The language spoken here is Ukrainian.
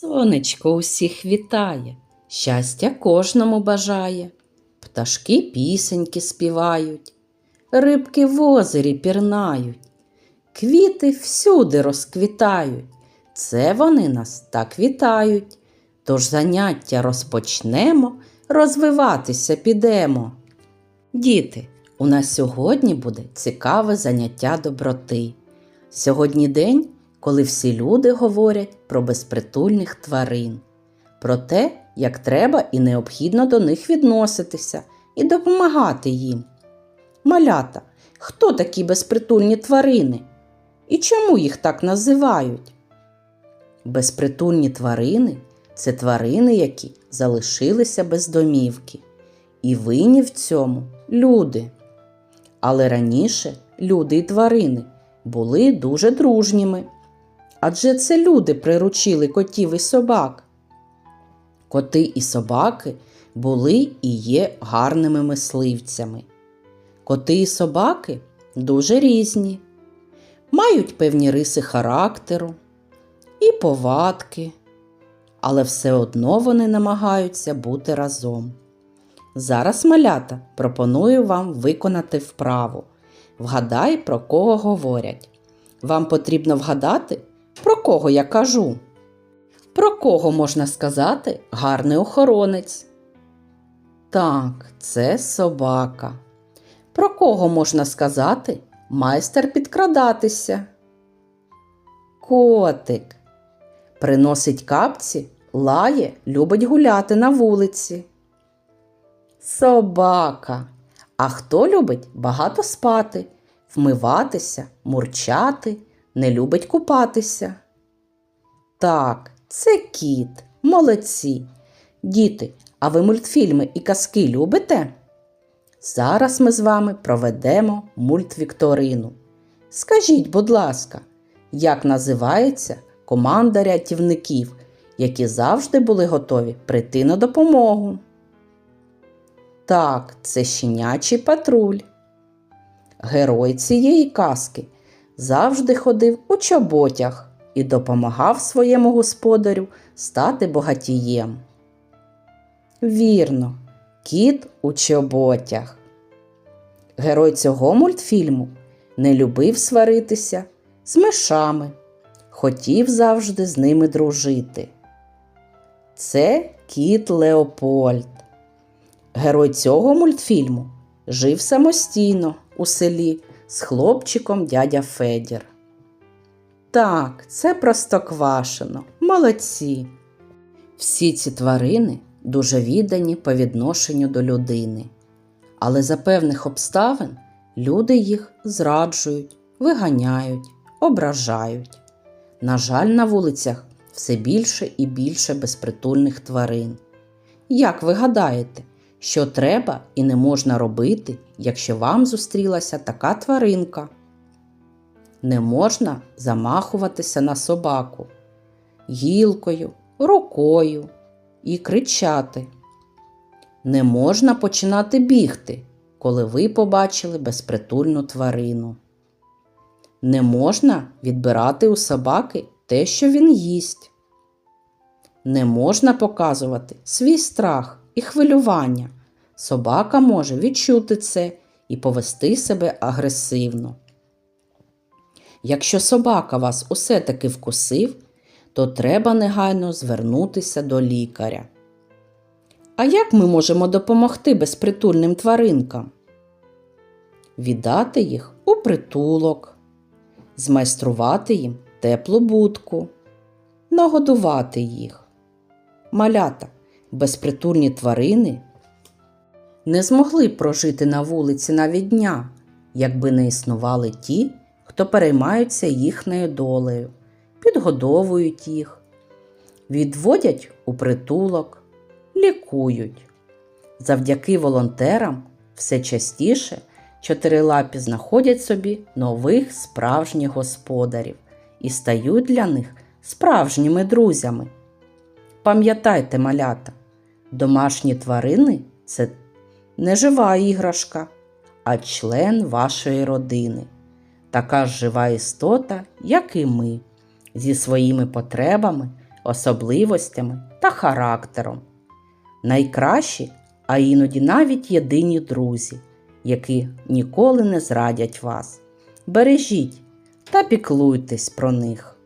Сонечко усіх вітає, щастя кожному бажає. Пташки пісеньки співають, рибки в озері пірнають, квіти всюди розквітають. Це вони нас так вітають. Тож заняття розпочнемо, розвиватися підемо. Діти, у нас сьогодні буде цікаве заняття доброти. Сьогодні день, коли всі люди говорять про безпритульних тварин, про те, як треба і необхідно до них відноситися і допомагати їм. Малята, хто такі безпритульні тварини? І чому їх так називають? Безпритульні тварини це тварини, які залишилися без домівки. І винні в цьому люди. Але раніше люди і тварини були дуже дружніми. Адже це люди приручили котів і собак. Коти і собаки були і є гарними мисливцями. Коти і собаки дуже різні, мають певні риси характеру і повадки, але все одно вони намагаються бути разом. Зараз малята пропоную вам виконати вправу. Вгадай, про кого говорять. Вам потрібно вгадати, про кого я кажу. Про кого можна сказати гарний охоронець? Так, це собака. Про кого можна сказати майстер підкрадатися? Котик. Приносить капці, лає, любить гуляти на вулиці. Собака. А хто любить багато спати, вмиватися, мурчати, не любить купатися? Так, це кіт, молодці. Діти, а ви мультфільми і казки любите? Зараз ми з вами проведемо мультвікторину. Скажіть, будь ласка, як називається команда рятівників, які завжди були готові прийти на допомогу? Так, це щенячий патруль. Герой цієї казки завжди ходив у чоботях і допомагав своєму господарю стати богатієм. Вірно, кіт у чоботях. Герой цього мультфільму не любив сваритися з мишами, хотів завжди з ними дружити. Це кіт Леопольд. Герой цього мультфільму жив самостійно у селі з хлопчиком дядя Федір. Так, це простоквашино, молодці. Всі ці тварини дуже віддані по відношенню до людини, але за певних обставин люди їх зраджують, виганяють, ображають. На жаль, на вулицях все більше і більше безпритульних тварин. Як ви гадаєте, що треба і не можна робити, якщо вам зустрілася така тваринка? Не можна замахуватися на собаку гілкою, рукою і кричати. Не можна починати бігти, коли ви побачили безпритульну тварину. Не можна відбирати у собаки те, що він їсть. Не можна показувати свій страх і хвилювання. Собака може відчути це і повести себе агресивно. Якщо собака вас усе таки вкусив, то треба негайно звернутися до лікаря. А як ми можемо допомогти безпритульним тваринкам? Віддати їх у притулок, змайструвати їм теплу будку, нагодувати їх. Малята, безпритульні тварини не змогли прожити на вулиці навіть дня, якби не існували ті, хто переймаються їхньою долею, підгодовують їх, відводять у притулок, лікують. Завдяки волонтерам все частіше чотирилапі знаходять собі нових справжніх господарів і стають для них справжніми друзями. Пам'ятайте, малята, домашні тварини це не жива іграшка, а член вашої родини. Така ж жива істота, як і ми, зі своїми потребами, особливостями та характером. Найкращі, а іноді навіть єдині друзі, які ніколи не зрадять вас. Бережіть та піклуйтесь про них.